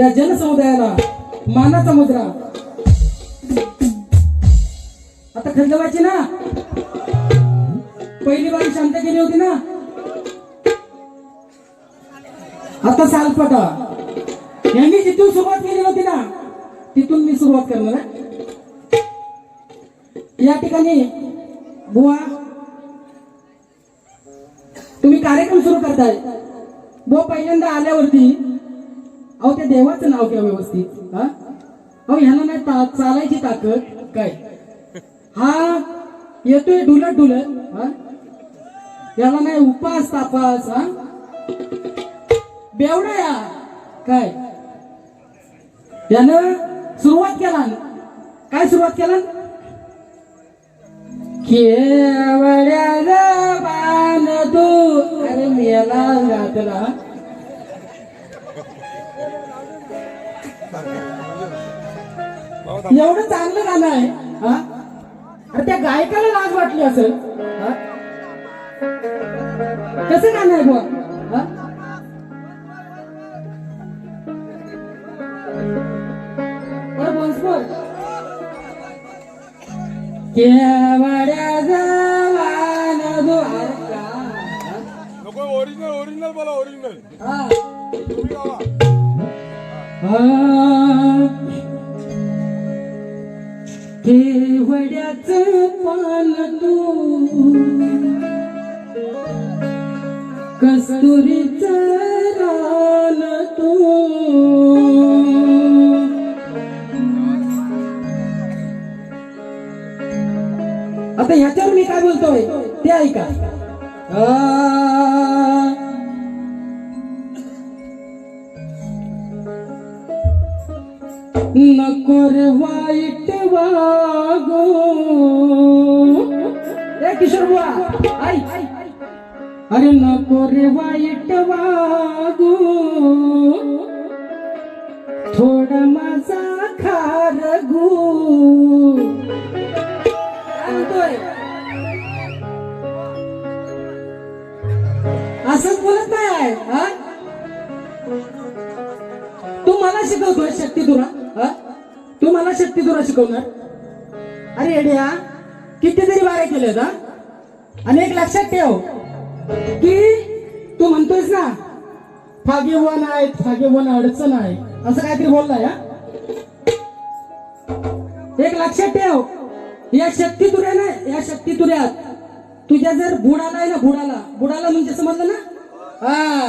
या त्या जनसमुदायाला मानाचा मुद्रा. आता खंडवायची ना? पहिली बारी शांत केली होती ना? आता सालपटा. यांनी जिथून सुरुवात केली होती ना तिथून मी सुरुवात करणार आहे. या ठिकाणी बुवा तुम्ही कार्यक्रम सुरू करताय. बो पहिल्यांदा आल्यावरती अहो त्या देवाचं नाव घ्या व्यवस्थित हा? अहो ह्याला नाही चालायची ताकद काय? हा येतोय डुलत डुलत हा? याला नाही उपास तापास हा? बेवडा या काय? यानं सुरुवात केला. काय सुरुवात केला? केवड्या बांधतो तू अरे मेला घातला एवढं चांगलं गाणं आहे हा? अरे त्या गायकाला लाज वाटली असेल हा? कसं गाणं आहे केवड्या जवान. नको ओरिजिनल ओरिजिनल बोला ओरिजिनल हा. देवड्याच गावा पान तू कस्तुरीच रान तू आता ह्याच्यावर मी काय बोलतोय? ते ऐका. नको रे वाईट वागो. ए किशोर बुवा आई. अरे नको रे वाईट वागो. थोडा माझा खार गो. काय असंच बोलत नाही आहे हा? तू मला शिकवतोय शक्ती तुरा तू मला शक्ती तुला शिकवणार? अरे एडिया किती बारे केले केलेत हा? आणि एक लक्षात ठेव की तू म्हणतोयस ना फागेवन आहेत फागेवन अडचण आहे. असं काहीतरी बोललाय एक लक्षात ठेव या शक्ती तुऱ्या ना या शक्ती तुऱ्यात तुझ्या जर बुडाला आहे ना बुडाला बुडाला म्हणजे समजलं ना? हा.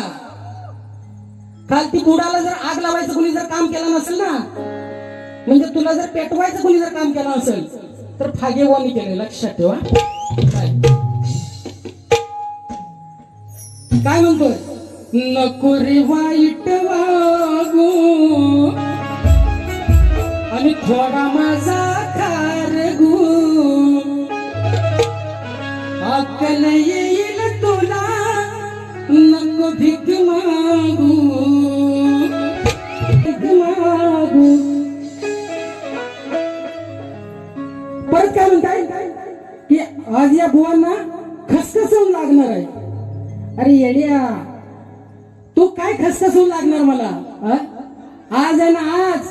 काल ती बुडाला जर आग लावायचं कोणी जर काम केलं नसेल ना म्हणजे तुला जर पेटवायचं कोणी जर काम केलं असेल तर फागेवानी केले लक्षात ठेवा काय म्हणतोय? नको रे वाईट वागू. आणि थोडा माझा कार अकल येईल तुला नको भीक मागू. आज या बुवांना खसखसून लागणार आहे. अरे येड्या तू काय खसखसून लागणार मला आज आहे ना आज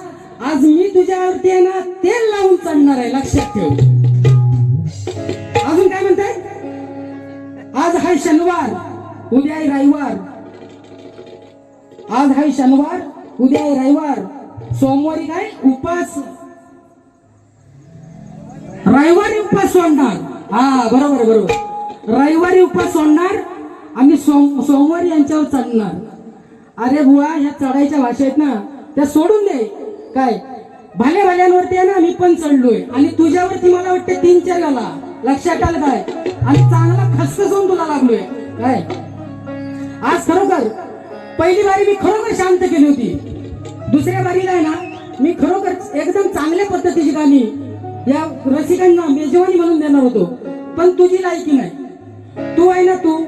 आज मी तुझ्यावरती आहे ना तेल लावून चढणार आहे लक्षात ठेव. अजून काय म्हणताय? आज हाय शनिवार उद्या आहे रविवार. आज हाय शनिवार उद्या आहे रविवार. सोमवारी काय? उपास. रविवारी उपास सोडणार. हा बरोबर बरोबर. रविवारी उपास सोडणार आम्ही सोम सोमवारी यांच्यावर चढणार अरे बुवा ह्या चढायच्या भाषेत ना त्या सोडून दे. काय? भाल्या भाल्यांवरती आहे ना मी पण चढलोय. आणि तुझ्यावरती मला वाटतं तीन चार गाला. लक्षात आलं काय? आणि चांगला खसखसून तुला लागलोय. काय? आज खरोखर पहिली बारी मी खरोखर शांत केली होती. दुसऱ्या बारीला आहे ना मी खरोखर एकदम चांगल्या पद्धतीची गाणी या रसिकांना मेजवानी म्हणून देणार होतो. पण तुझी लायकी नाही. तू आहे ना तू.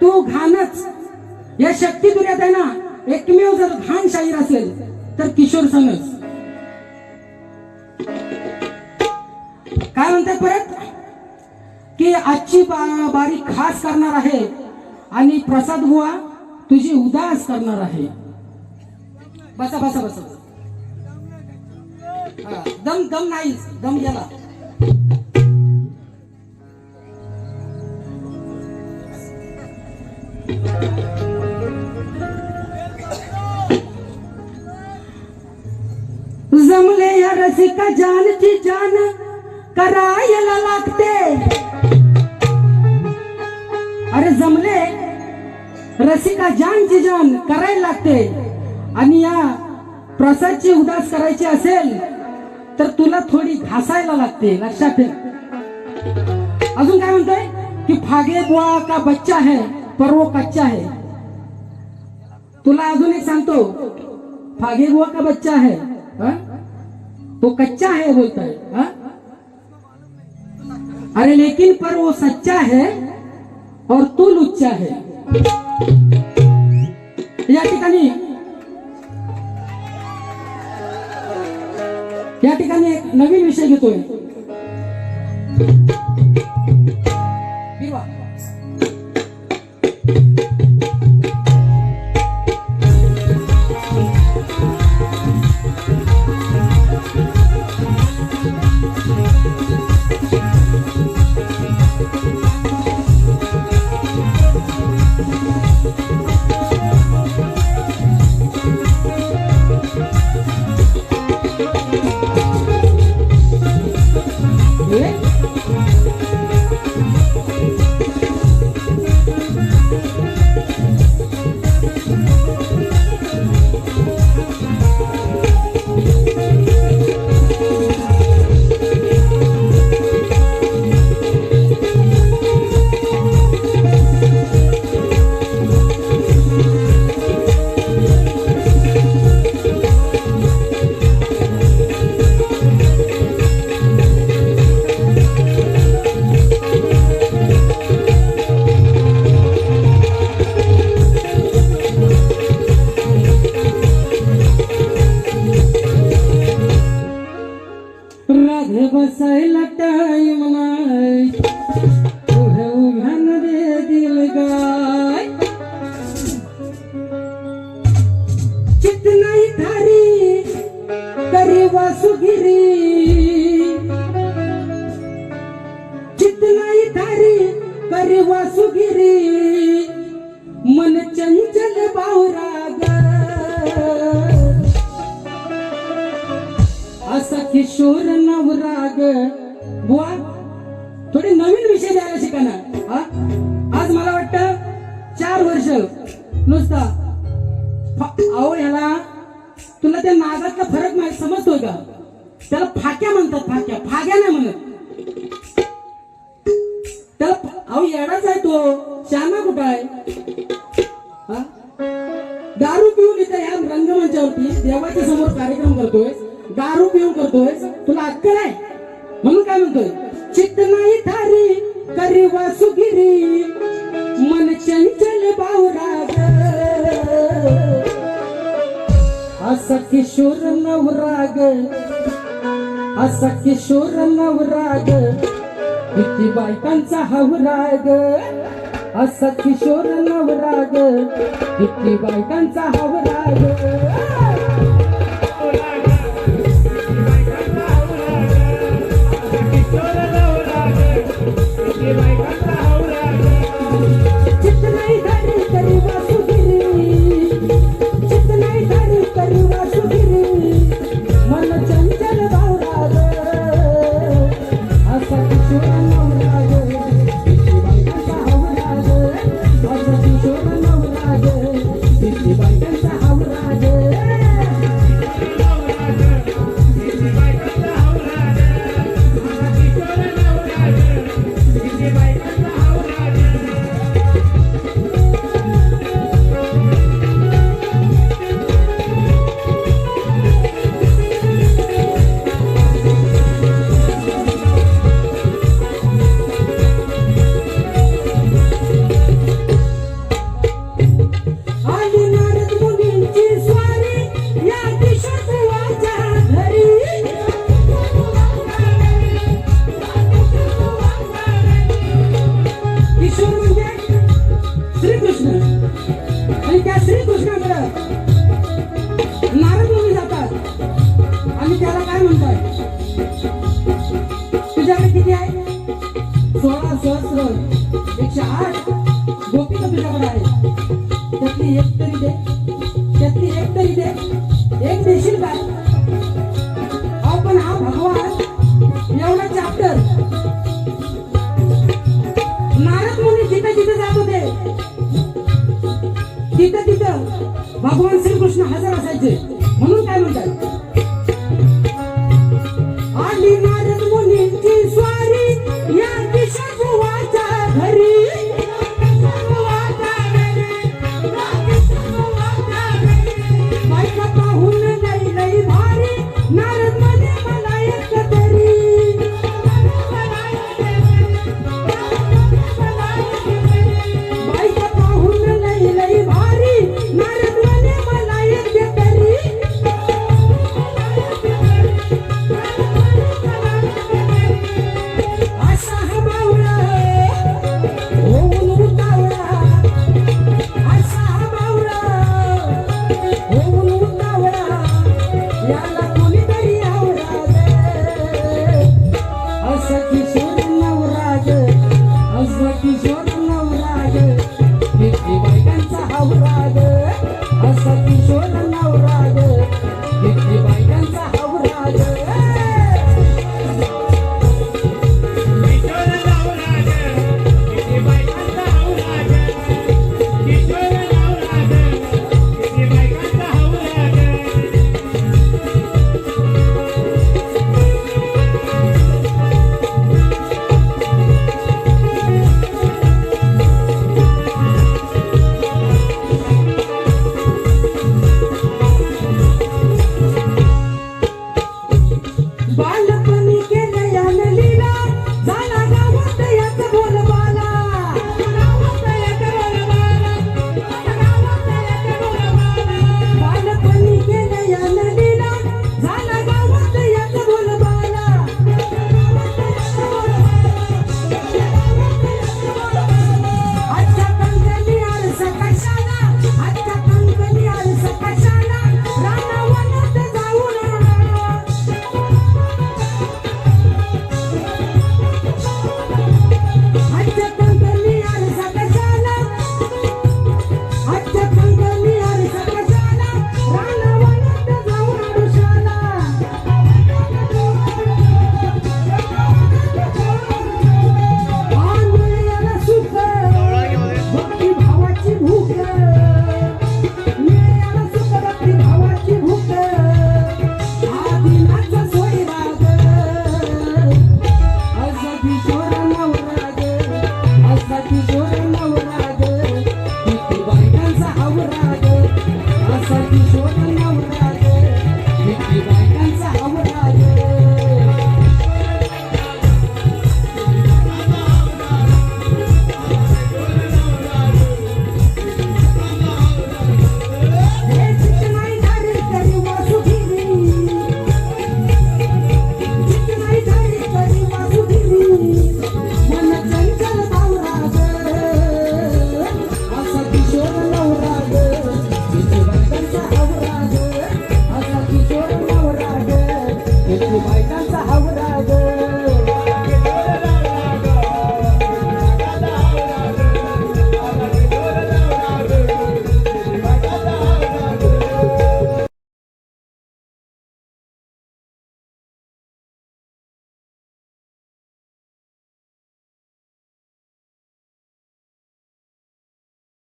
तू घाणच. या शक्ती तुऱ्यात आहे ना एकमेव जर घाण शाहीर असेल तर किशोर सनच काय म्हणतात परत? की आजची बा- बारी खास करणार आहे आणि प्रसाद बुवा तुझी उदास करणार आहे. बसा बसा बसा. हा, दम दम नाही दम गेला. जमले या रसिका जानची जान करायला लागते. अरे जमले रसिका जानची जान करायला लागते. आणि या प्रसादची उदास करायची असेल तर तुला थोडी घासायला लागते, लक्षात ठेव. अजून की फागे बुआ का बच्चा है पर वो कच्चा है तुला अजून एक सांगतो फागे बुआ का बच्चा है हा? तो कच्चा है बोलता है? हा? अरे लेकिन पर वो सच्चा है और तू लुच्चा है. या ठिकाणी या ठिकाणी एक नवीन विषय घेतोय बिरवा. नाही धारी करी वासुगिरी मन चंचल बावराग. असा किशोर नवराग. बुवा थोडे नवीन विषय द्यायला शिका ना हा? आज मला वाटतं चार वर्ष नुसता. अहो ह्याला तुला त्या नागातला फरक माहीत समजतोय का? त्याला फाक्या म्हणतात फाक्या. फाग्या नाही म्हणत. म्हणतोय तुला अक्कल आहे? म्हणून काय म्हणतोय? चित्त नाही थारी करी वासुगिरी मन चंचल बावराग असा किशोर नवराग असा किशोर नवराग किती बायकांचा हवराग. असा किशोर नवराग किती बायकांचा हवराग. त्या नारद मुली जातात. आणि त्याला काय म्हणतात? तुझ्याकडे किती आहे? सोळा सहस्र. एकशे आठ. गोपी तर तुझ्याकडे आहे. त्यातली एक तरी दे. त्यातली एक तरी दे. एक देशील काय अहो पण हा भगवान एवढा चॅप्टर. नारद मुली जिथे जिथे जात होते तिथं तिथं भगवान श्रीकृष्ण हजर असायचे. म्हणून काय म्हणतात? असं किशोर नवराज